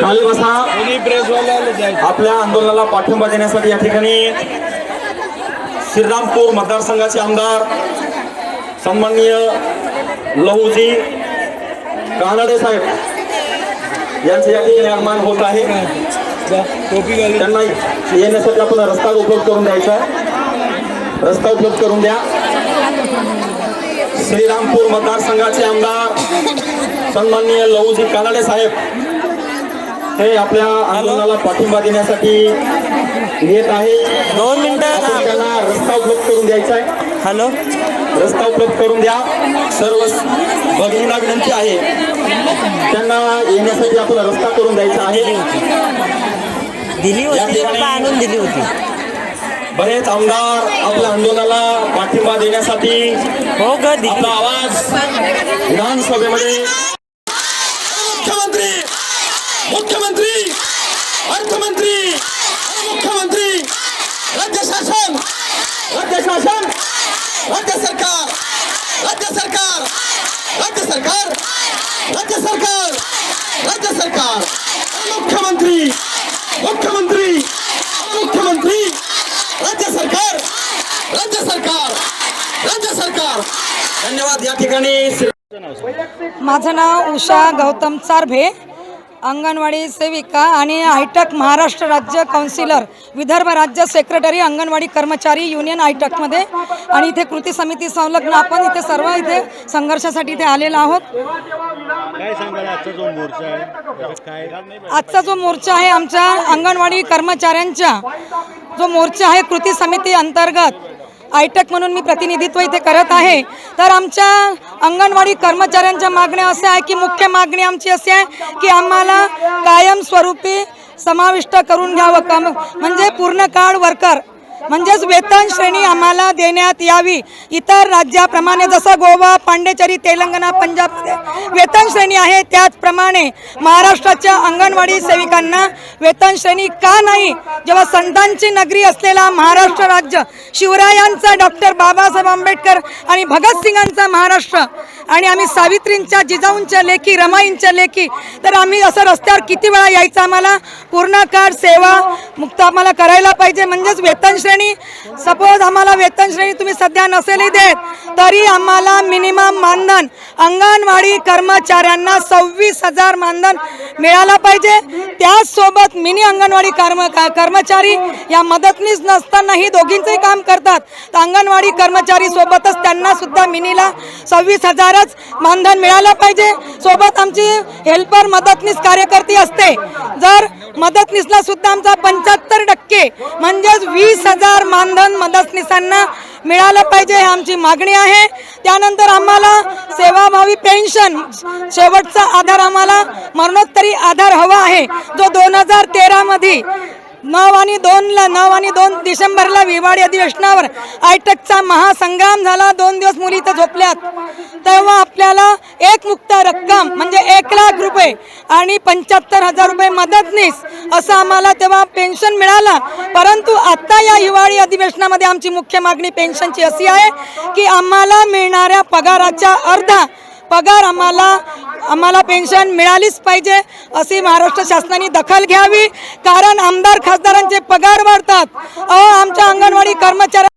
खाली बसा आपल्या आंदोलनाला पाठिंबा देण्यासाठी या ठिकाणी श्रीरामपूर मतदारसंघाचे आमदार सन्माननीय लहूजी कानडे साहेब यांचे या ठिकाणी आगमन होत आहे. त्यांना येण्यासाठी आपण रस्ता उपलब्ध करून द्यायचा रस्ता उपलब्ध करून द्या. श्रीरामपूर मतदारसंघाचे आमदार सन्माननीय लहूजी कानडे साहेब हे आपल्या आंदोलनाला पाठिंबा देण्यासाठी येत आहे दोन मिनिटं त्यांना रस्ता उपलब्ध करून द्यायचा आहे. हॅलो. रस्ता उपलब्ध करून द्या. सर्व भगिनींना विनंती आहे. त्यांना येण्यासाठी आपण रस्ता करून द्यायचा आहे. दिली होती. आणून दिली होती. बरेच आमदार आपल्या आंदोलनाला पाठिंबा देण्यासाठी हो आपला आवाज विधानसभेमध्ये धन्यवाद या ठिकाणी. माझं नाव उषा गौतम चारभे अंगणवाडी सेविका आणि आयटक महाराष्ट्र राज्य काउन्सिलर विदर्भ राज्य सेक्रेटरी अंगणवाडी कर्मचारी युनियन आयटकमध्ये आणि इथे कृती समिती संलग्न आपण इथे सर्व इथे संघर्षासाठी इथे आलेलो आहोत. आजचा जो मोर्चा आहे आमच्या अंगणवाडी कर्मचाऱ्यांच्या जो मोर्चा आहे कृती समिती अंतर्गत आयटक म्हणून मी प्रतिनिधित्व इथे करत आहे. तर आमच्या अंगणवाडी कर्मचाऱ्यांच्या मागण्या अशा आहे की मुख्य मागणी आमची अशी आहे की आम्हाला कायमस्वरूपी समाविष्ट करून घ्यावं. काम म्हणजे पूर्ण काळ वर्कर म्हणजेच वेतन श्रेणी आम्हाला देण्यात यावी. इतर राज्याप्रमाणे जसं गोवा पांडेचेरी तेलंगणा पंजाब वेतन श्रेणी आहे त्याचप्रमाणे महाराष्ट्राच्या अंगणवाडी सेविकांना वेतन श्रेणी का नाही? जेव्हा संतांची नगरी असलेला महाराष्ट्र राज्य शिवरायांचा डॉक्टर बाबासाहेब आंबेडकर आणि भगतसिंगांचा महाराष्ट्र आणि आम्ही सावित्रींच्या जिजाऊंच्या लेखी रमाईंच्या लेखी तर आम्ही असं रस्त्यावर किती वेळा यायचं आम्हाला? पूर्ण काळ सेवा मुक्त आम्हाला करायला पाहिजे. म्हणजेच वेतन श्रेणी. सपोज आम्हाला वेतन श्रेणी तुम्ही सध्या नसेलही देत तरी आम्हाला मिनिमम मानधन अंगणवाडी कर्मचाऱ्यांना सव्वीस हजार मानधन मिळालं पाहिजे. त्याचसोबत मिनी अंगणवाडी कर्म का- कर्मचारी या मदतनीस नसतानाही दोघींचंही काम करतात. तर अंगणवाडी कर्मचारी सोबतच त्यांना सुद्धा मिनीला सव्वीस हजारच मानधन मिळालं पाहिजे. सोबत आमची हेल्पर मदतनीस कार्यकर्ती असते. जर मदतनीसला सुद्धा आमचा पंच्याहत्तर टक्के म्हणजेच वीस हजार मानधन मदतनीसांना मिळालं पाहिजे ही आमची मागणी आहे. त्यानंतर आम्हाला सेवाभावी पेन्शन शेवटचा आधार आम्हाला मरणोत्तरी आधार हवा आहे. जो दोन हजार तेरामध्ये नऊ आणि दोनला नऊ आणि दोन डिसेंबरला विवाडी अधिवेशनावर आयटकचा महासंग्राम झाला. दोन दिवस मुली इथं झोपल्यात. तेव्हा आपल्याला एक मुक्त रक्कम म्हणजे एक लाख रुपये आणि पंच्याहत्तर हजार रुपये मदतनीस असं आम्हाला तेव्हा पेन्शन मिळालं. परंतु आत्ता या हिवाळी अधिवेशनामध्ये आमची मुख्य मागणी पेन्शनची अशी आहे की आम्हाला मिळणाऱ्या पगाराच्या अर्धा पगार आम्हाला आम्हाला पेन्शन मिळालीच पाहिजे अशी महाराष्ट्र शासनाने दखल घ्यावी. कारण आमदार खासदारांचे पगार वाढतात. अ आमच्या अंगणवाडी कर्मचाऱ्या